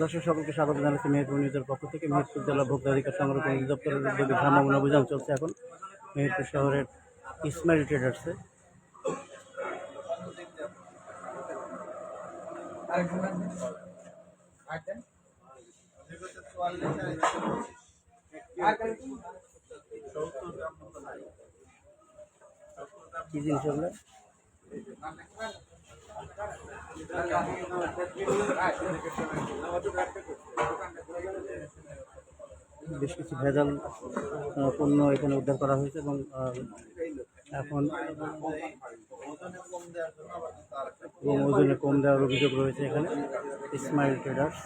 দর্শক সকলকে স্বাগত জানাচ্ছি মেহেরপুর নিউজের পক্ষ থেকে। মেহেরপুর জেলা ভোক্তাধিকার সংরক্ষণ অধিদপ্তরের উদ্যোগে ভ্রাম্যমাণ অভিযান চলছে এখন। মেহেরপুর শহরের ইসমাইল ট্রেডার্সে কি জিনিস বেশ কিছু ভেজাল পণ্য এখানে উদ্ধার করা হয়েছে এবং এখন এবং ওজনে কম দেওয়ার অভিযোগ রয়েছে এখানে ইসমাইল ট্রেডার্স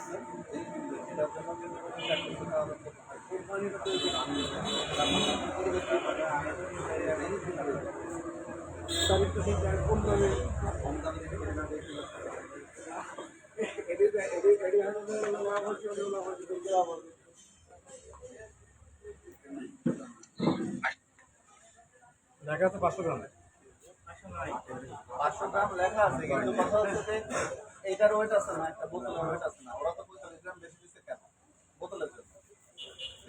দেখা যাচ্ছে পাঁচশো গ্রাম? পাঁচশো গ্রাম লেখা আছে কিন্তু কথা হচ্ছে এইটার ওয়েট আছে না একটা বোতলের ওয়েট আছে না। ওরা তো পঁয়তাল্লিশ গ্রাম বেশি দিচ্ছে কেন? বোতলের জন্য।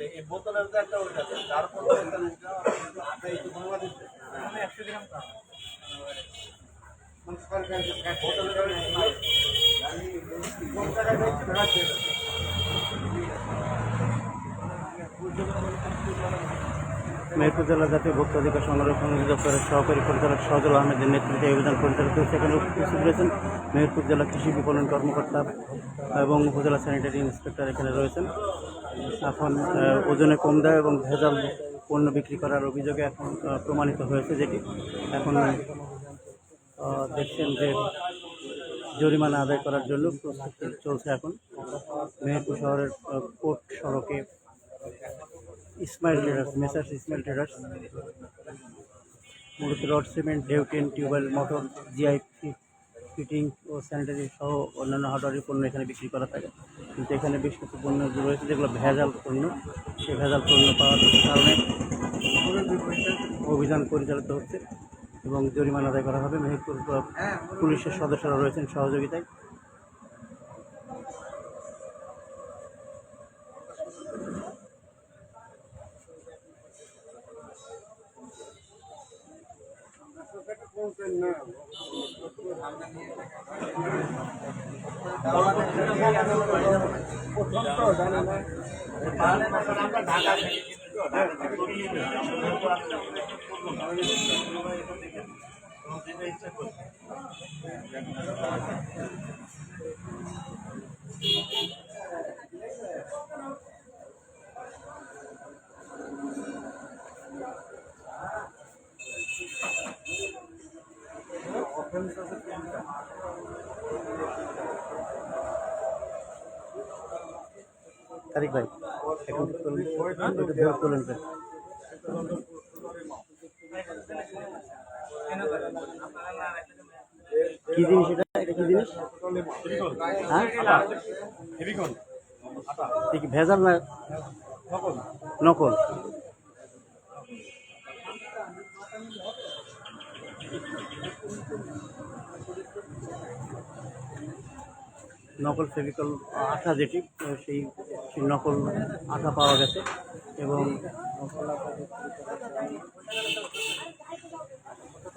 এই বোতলের যে একটা ওয়েট আছে তার পর পঁয়তাল্লিশ গ্রাম আপনি একটু ধন্যবাদ দিচ্ছে মানে একশো গ্রাম কম বোতলের মেহেরপুর জেলা জাতীয় ভোক্তা অধিকার সংরক্ষণ অধিদপ্তরের সহকারী পরিচালক সজল আহমেদের নেতৃত্বে অভিযান পরিচালিত হচ্ছে এখানে উপস্থিত রয়েছেন মেহেরপুর জেলা কৃষি বিপণন কর্মকর্তা এবং উপজেলা স্যানিটারি ইন্সপেক্টর এখানে রয়েছেন। এখন ওজনে কম দেয় এবং ভেজাল পণ্য বিক্রি করার অভিযোগে এখন প্রমাণিত হয়েছে যেটি এখন দেখছেন যে জরিমানা আদায় করার জন্য প্রস্তুতি চলছে এখন। মেহেরপুর শহরের কোর্ট সড়কে Ismail traders, messrs Ismail traders, মূলত রড, সিমেন্ট ডেউটেন টিউবওয়েল, মোটর, জিআই ফিটিং ও স্যানিটারি সহ অন্যান্য হার্ডওয়ারের পণ্য এখানে বিক্রি করা থাকে। কিন্তু এখানে বেশ কিছু পণ্য রয়েছে যেগুলো ভেজাল পণ্য। সেই ভেজাল পণ্য পাওয়ার কারণে অভিযান পরিচালিত হচ্ছে। এবং জরিমানা আদায় করা হবে। মেহেরপুর পুলিশের সদস্যরা রয়েছেন সহযোগিতায়। তারিক ভাই এখন একটু ধরে তোলেন স্যার। কি জিনিস এটা? এটা কি জিনিস? হ্যাঁ? ভেজাল না নকল? নকল ফেভিকল আঠা যেটি সেই নকল আঠা পাওয়া গেছে। এবং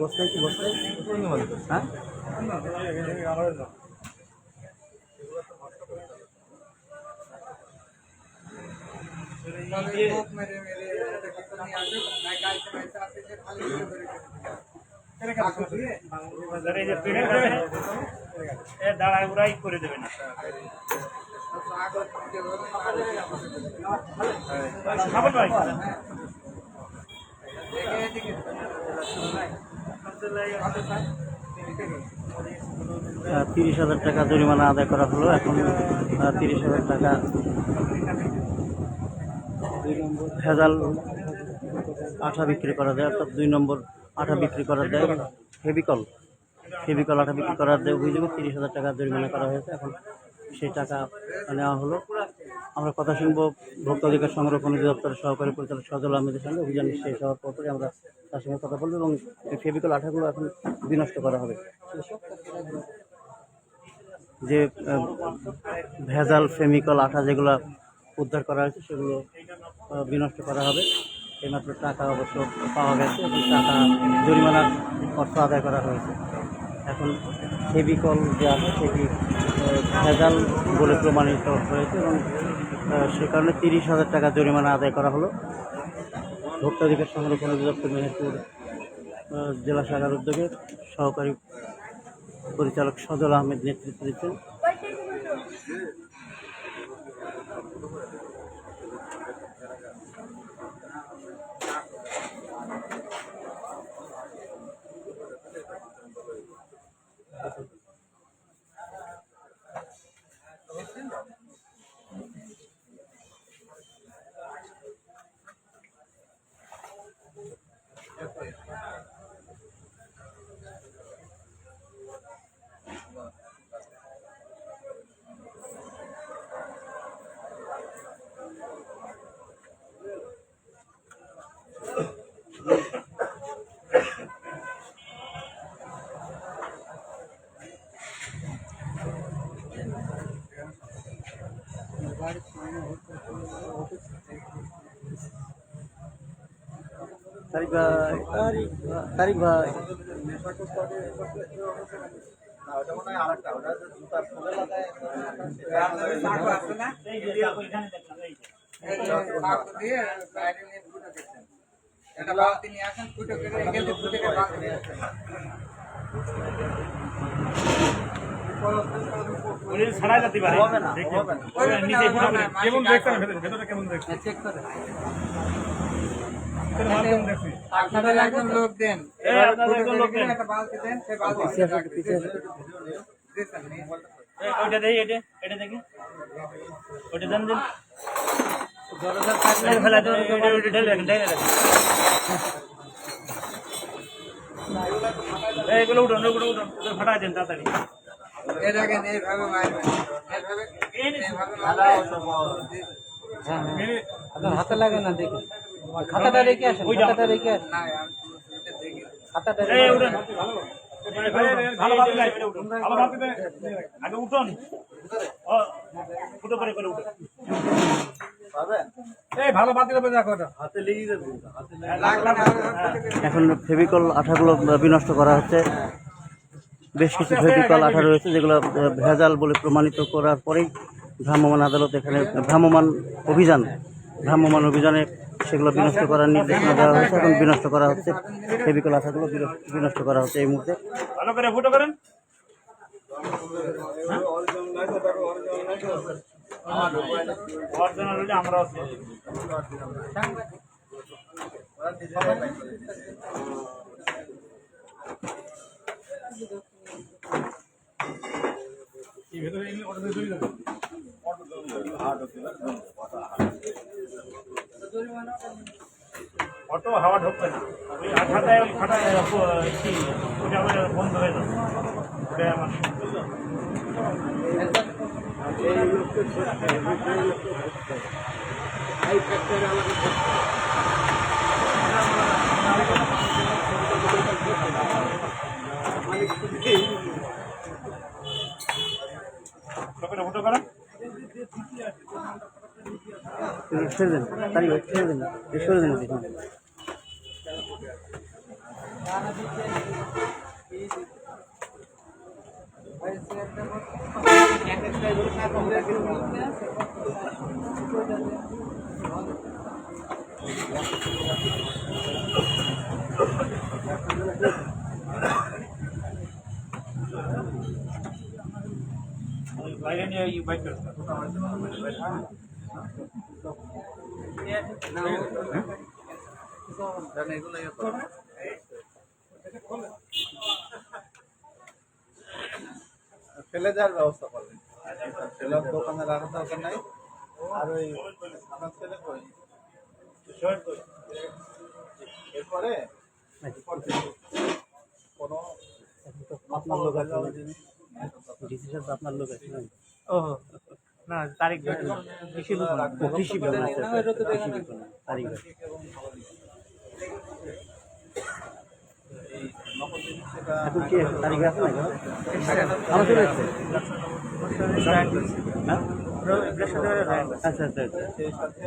বস্তায় কি বস্তায় হ্যাঁ দাঁড়ায় ওরাই করে দেবে না। ভাই। তিরিশ হাজার টাকা জরিমানা আদায় করা হলো। এখন তিরিশ হাজার টাকা। ভেজাল আঠা বিক্রি করা যায় অর্থাৎ দুই নম্বর আঠা বিক্রি করার যায় ফেবিকল ফেবিকল আঠা বিক্রি করার যে অভিযোগে তিরিশ হাজার টাকা জরিমানা করা হয়েছে। এখন সেই টাকা নেওয়া হলো। আমরা কথা শুনব ভোক্তা অধিকার সংরক্ষণ অধিদপ্তরের সহকারী পরিচালক সজল আহমেদের সঙ্গে। অভিযান শেষ হওয়ার পরে আমরা তার সঙ্গে কথা বলব এবং এই ফেবিকল আঠাগুলো এখন বিনষ্ট করা হবে। যে ভেজাল ফেমিকল আঠা যেগুলো উদ্ধার করা হয়েছে, সেগুলো বিনষ্ট করা হবে। এইমাত্র টাকা অবশ্য পাওয়া গেছে এবং টাকা জরিমানার অর্থ আদায় করা হয়েছে। এখন ফেবিকল যে আছে সেটি ভেজাল বলে প্রমাণিত হয়েছে এবং সে কারণে তিরিশ হাজার টাকা জরিমানা আদায় করা হলো। ভোক্তাধিকার সংরক্ষণ অধিদপ্তর মেহেরপুর জেলা শাখার উদ্যোগে সহকারী পরিচালক সজল আহমেদ নেতৃত্ব দিচ্ছেন। যে জুতার সোলে লাগায়, ওই ছাড়াই যেতে পারে হবে না, দেখতে হবে না। ওই নিচে ফুটো করে। কেমন দেখছেন ভেতরে ভেতরটা কেমন দেখছেন চেক করে ভেতরে মাল কেমন দেখছি আপনাদের একজন লোক দেন এই আপনাদের একজন লোক দেন। একটা বালতি দেন সেই বালতি পিছিয়ে আসো একটু, পিছিয়ে আসো। দিয়েছেন, নিয়ে। এই, ওইটা দেখি এটা এটা দেখি ওইটা দেন দিন জলধার থাকলে এই ফেলা দেন ওইটা ওইটা ঢেলে রাখেন ঢেলে রাখেন এই, এগুলো উঠুন ওগুলো উঠুন ওগুলো ফাটাই দেন তাড়াতাড়ি এই দেখেন এইভাবে মারবেন এইভাবে এইভাবে মারলে হ্যাঁ হ্যাঁ আপনার হাতে লাগে না দেখি খাতাটা রেখে আসেন খাতাটা রেখে আসেন। খাতাটা আগে উঠুন। ফুটো করে করে না। এখন ফেভিকল আঠাগুলো বিনষ্ট করা হচ্ছে। বেশ কিছু ফেভিকল আঠা রয়েছে যেগুলো ভেজাল বলে প্রমাণিত করার পরেই ভ্রাম্যমান আদালত এখানে ভ্রাম্যমান অভিযান ভ্রাম্যমান অভিযানে সেগুলো বিনষ্ট করার নির্দেশনা দেওয়া হয়েছে এখন বিনষ্ট করা হচ্ছে। ফেভিকল আঠাগুলো বিনষ্ট- বিনষ্ট করা হচ্ছে এই মুহূর্তে। ভালো করে ফুটো করেন। আমরা আছি ওরা অটো হাওয়া ঢুকবে না। ওই আঠাটায় ওই ফাটায় ওটা আবার বন্ধ হয়ে যাবে। আমার লোকেরা ফুটো করেন ছেড়ে দেন তারিখ ভাই, ছেড়ে দেন সরে দেন এদিকে। ফেলে দেওয়ার ব্যবস্থা করবেন ফেলার দোকানে রাখার দরকার নাই আর ওই আপনার ছেলে কই এরপরে কোনো আপনার লোক আছে ডিসি সাহেব তো আপনার লোক আছে ও। না, তারিখ কৃষি বিপণন কৃষি বিপণন কৃষি হ্যাঁ? আচ্ছা আচ্ছা আচ্ছা সেই সাথে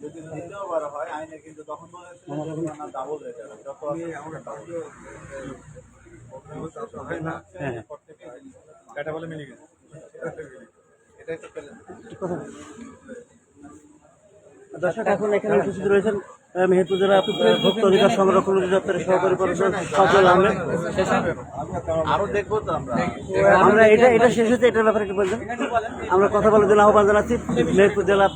যদি দ্বিতীয় হয় আইনে কিন্তু তখন ডাবল হয়ে। হয় না হ্যাঁ। এটা বলে মিলে গেছে দর্শক এখন এখানে উপস্থিত রয়েছেন মেহেরপুর জেলা ভোক্তা অধিকার সংরক্ষণ অধিদপ্তরের সহকারী পরিচালক সজল আহমেদ। আরও দেখব তো আমরা। আমরা এটা এটা শেষ হচ্ছে এটার ব্যাপারে কি বলছেন আমরা কথা বলার জন্য আহ্বান জানাচ্ছি মেহেরপুর জেলা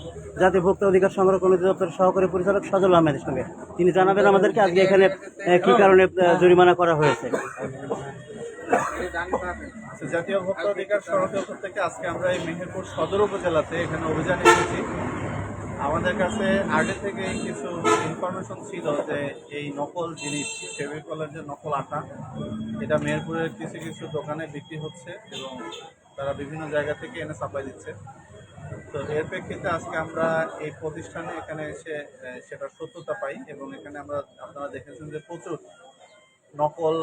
জাতীয় ভোক্তা অধিকার সংরক্ষণ অধিদপ্তরের সহকারী পরিচালক সজল আহমেদের সঙ্গে। তিনি জানাবেন আমাদেরকে আজকে এখানে কি কারণে জরিমানা করা হয়েছে। জাতীয় ভোক্তা অধিকার সড়ক দপ্তর থেকে আজকে আমরা এই মেহেরপুর সদর উপজেলাতে এখানে অভিযানে এসেছি। আমাদের কাছে আগে থেকে কিছু ইনফরমেশন ছিল যে এই নকল জিনিস ফেভিকলের যে নকল আটা, এটা মেহেরপুরের কিছু কিছু দোকানে বিক্রি হচ্ছে এবং তারা বিভিন্ন জায়গা থেকে এনে সাপ্লাই দিচ্ছে। তো এর প্রেক্ষিতে আজকে আমরা এই প্রতিষ্ঠানে এখানে এসে সেটার সত্যতা পাই এবং এখানে আমরা, আপনারা দেখেছেন যে প্রচুর নকল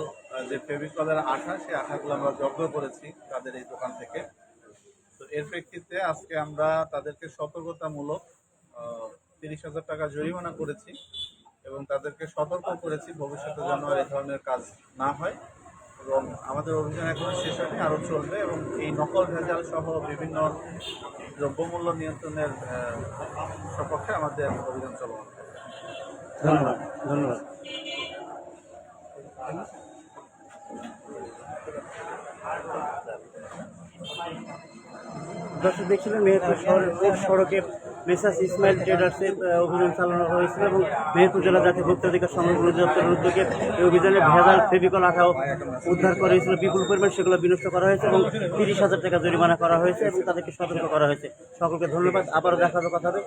যে ফেভিকলের আঠা, সেই আঠাগুলো আমরা জব্দ করেছি তাদের এই দোকান থেকে। তো এর প্রেক্ষিতে আজকে আমরা তাদেরকে সতর্কতামূলক তিরিশ হাজার টাকা জরিমানা করেছি এবং তাদেরকে সতর্ক করেছি ভবিষ্যতে যেন এই ধরনের কাজ না হয়। এবং আমাদের অভিযান এখনও শেষ হয়নি, আরও চলবে এবং এই নকল ভেজাল সহ বিভিন্ন দ্রব্যমূল্য নিয়ন্ত্রণের সপক্ষে আমাদের অভিযান চলমান। ধন্যবাদ ধন্যবাদ। দর্শক, দেখছিলেন মেহেরপুর শহরের সড়কে মেসাস ইসমাইল ট্রেডার্সের অভিযান চালানো হয়েছিল এবং মেহেরপুর জেলা জাতীয় ভোক্তা অধিকার সংরক্ষণ অধিদপ্তরের উদ্যোগে এই অভিযানে ভেজাল, ফেভিকল আঠাও উদ্ধার করা হয়েছিল। বিপুল পরিমাণ সেগুলো বিনষ্ট করা হয়েছে এবং তিরিশ হাজার টাকা জরিমানা করা হয়েছে এবং তাদেরকে সতর্ক করা হয়েছে। সকলকে ধন্যবাদ। আবারও দেখা হবে কথা হবে।